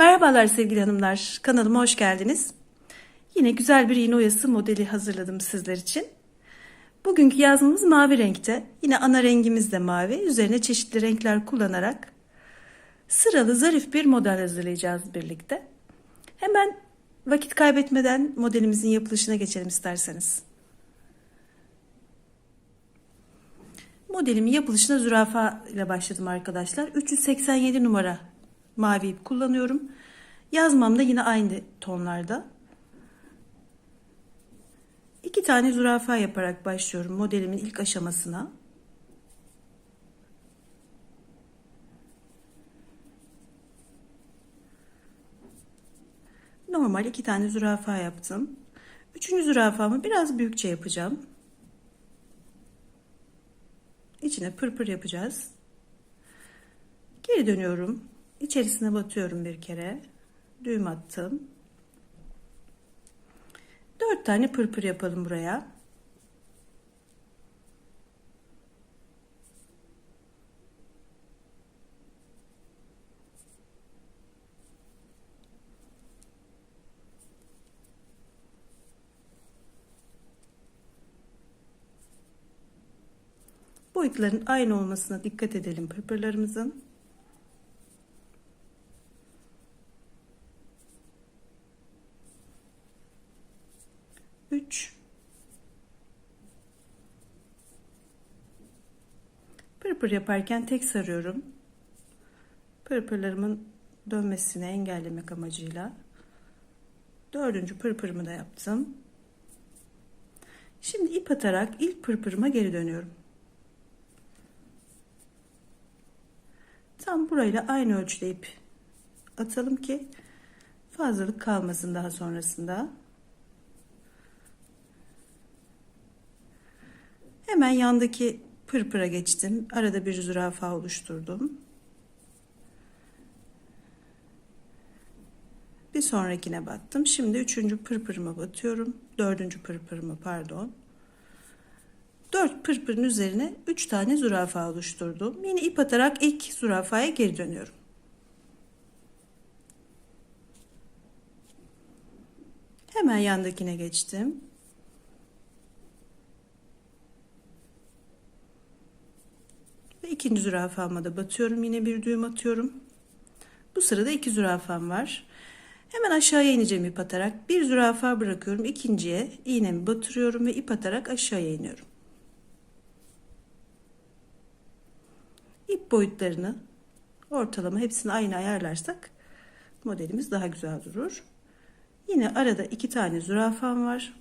Merhabalar sevgili hanımlar, kanalıma hoş geldiniz. Yine güzel bir iğne oyası modeli hazırladım sizler için. Bugünkü yazmamız mavi renkte. Yine ana rengimiz de mavi. Üzerine çeşitli renkler kullanarak sıralı zarif bir model hazırlayacağız birlikte. Hemen vakit kaybetmeden modelimizin yapılışına geçelim isterseniz. Modelimin yapılışına zürafa ile başladım arkadaşlar. 387 numara mavi ip kullanıyorum. Yazmam da yine aynı tonlarda. İki tane zürafa yaparak başlıyorum modelimin ilk aşamasına. Normal iki tane zürafa yaptım. Üçüncü zürafamı biraz büyükçe yapacağım. İçine pırpır yapacağız. Geri dönüyorum. İçerisine batıyorum bir kere. Düğüm attım. Dört tane pırpır yapalım buraya. Boyutların aynı olmasına dikkat edelim pırpırlarımızın. Üç. Pırpır yaparken tek sarıyorum. Pırpırlarımın dönmesini engellemek amacıyla. Dördüncü pırpırımı da yaptım. Şimdi ip atarak ilk pırpırıma geri dönüyorum. Tam burayla aynı ölçüde ip atalım ki fazlalık kalmasın daha sonrasında. Hemen yandaki pırpıra geçtim. Arada bir zürafa oluşturdum. Bir sonrakine battım. Şimdi üçüncü pırpırıma batıyorum. Dördüncü pırpırımı pardon. Dört pırpırın üzerine üç tane zürafa oluşturdum. Yine ip atarak ilk zürafaya geri dönüyorum. Hemen yandakine geçtim. Ve ikinci zürafama da batıyorum. Yine bir düğüm atıyorum. Bu sırada iki zürafam var. Hemen aşağıya ineceğim ip atarak. Bir zürafa bırakıyorum. ikinciye iğnemi batırıyorum ve ip atarak aşağıya iniyorum. İp boyutlarını ortalama hepsini aynı ayarlarsak modelimiz daha güzel durur. Yine arada iki tane zürafam var.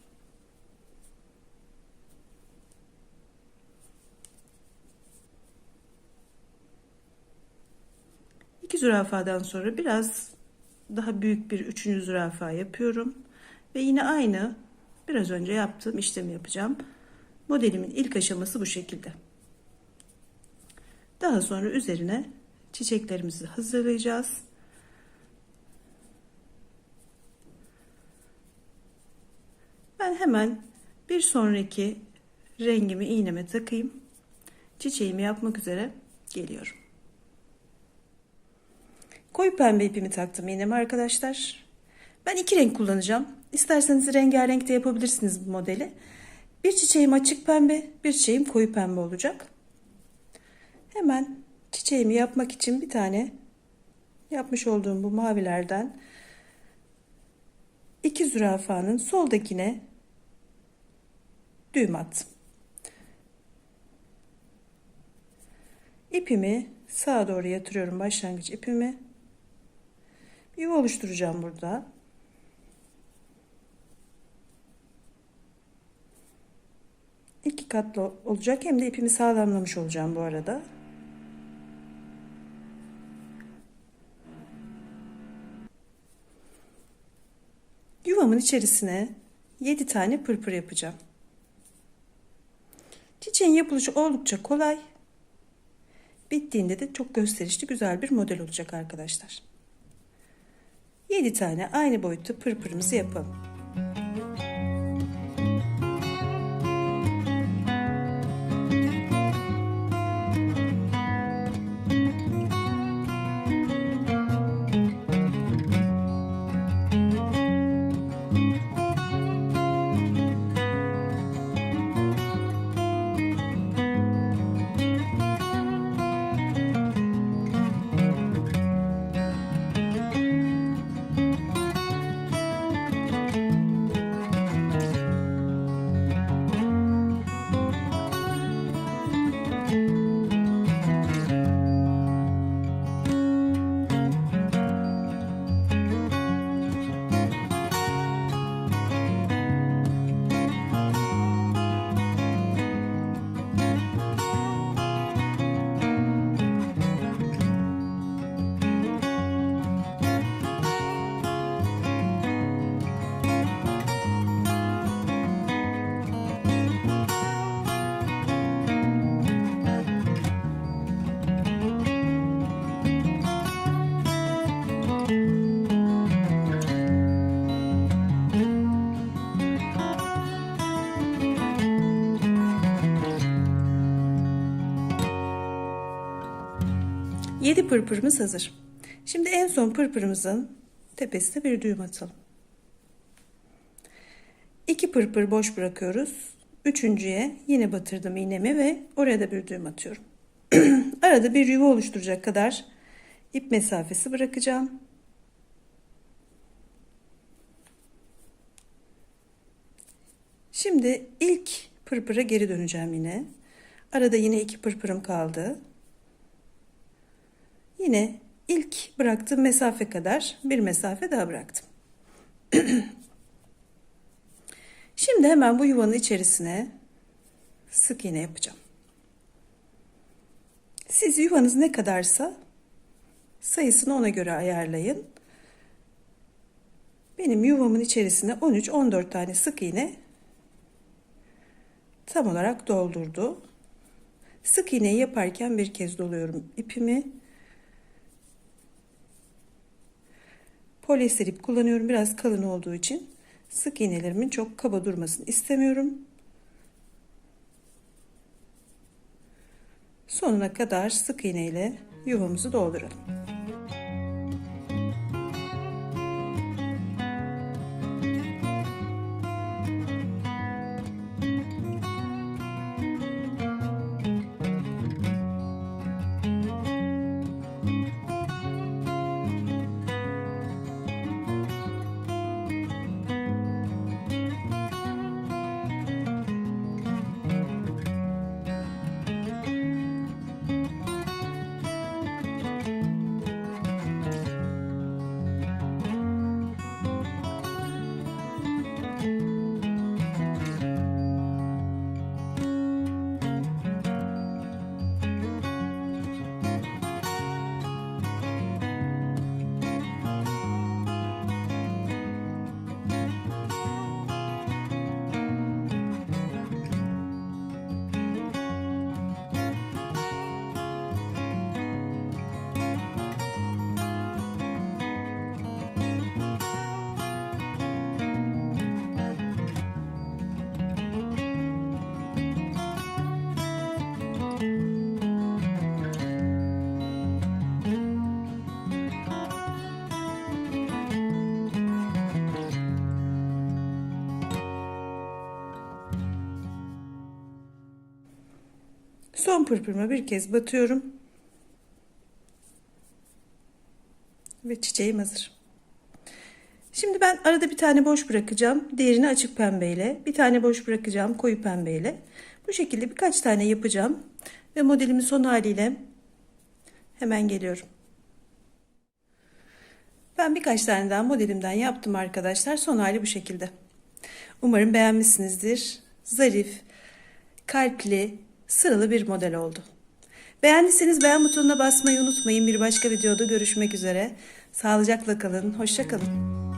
İki zürafadan sonra biraz daha büyük bir üçüncü zürafa yapıyorum. Ve yine aynı biraz önce yaptığım işlemi yapacağım. Modelimin ilk aşaması bu şekilde. Daha sonra üzerine çiçeklerimizi hazırlayacağız. Ben hemen bir sonraki rengimi iğneme takayım. Çiçeğimi yapmak üzere geliyorum. Koyu pembe ipimi taktım iğneme arkadaşlar. Ben iki renk kullanacağım. İsterseniz rengarenk de yapabilirsiniz bu modeli. Bir çiçeğim açık pembe, bir çiçeğim koyu pembe olacak. Hemen çiçeğimi yapmak için bir tane yapmış olduğum bu mavilerden iki zürafanın soldakine düğüm attım. İpimi sağa doğru yatırıyorum başlangıç ipimi. Yuva oluşturacağım burada. İki katlı olacak hem de ipimi sağlamlamış olacağım bu arada. Yuvamın içerisine 7 tane pırpır yapacağım. Çiçeğin yapılışı oldukça kolay. Bittiğinde de çok gösterişli güzel bir model olacak arkadaşlar. 7 tane aynı boyutta pırpırımızı yapalım. Pırpırımız hazır. Şimdi en son pırpırımızın tepesine bir düğüm atalım. 2 pırpır boş bırakıyoruz. Üçüncüye yine batırdım iğnemi ve oraya da bir düğüm atıyorum. Arada bir yuva oluşturacak kadar ip mesafesi bırakacağım. Şimdi ilk pırpıra geri döneceğim yine. Arada yine iki pırpırım kaldı. Yine ilk bıraktığım mesafe kadar bir mesafe daha bıraktım. Şimdi hemen bu yuvanın içerisine sık iğne yapacağım. Siz yuvanız ne kadarsa sayısını ona göre ayarlayın. Benim yuvamın içerisine 13-14 tane sık iğne tam olarak doldurdu. Sık iğneyi yaparken bir kez doluyorum ipimi. Polyester ip kullanıyorum biraz kalın olduğu için. Sık iğnelerimin çok kaba durmasını istemiyorum. Sonuna kadar sık iğne ile yuvamızı dolduralım. Son pırpırıma bir kez batıyorum. Ve çiçeğim hazır. Şimdi ben arada bir tane boş bırakacağım. Diğerini açık pembeyle. Bir tane boş bırakacağım koyu pembeyle. Bu şekilde birkaç tane yapacağım. Ve modelimin son haliyle hemen geliyorum. Ben birkaç tane daha modelimden yaptım arkadaşlar. Son hali bu şekilde. Umarım beğenmişsinizdir. Zarif, kalpli, sıralı bir model oldu. Beğendiyseniz beğen butonuna basmayı unutmayın. Bir başka videoda görüşmek üzere. Sağlıcakla kalın. Hoşça kalın.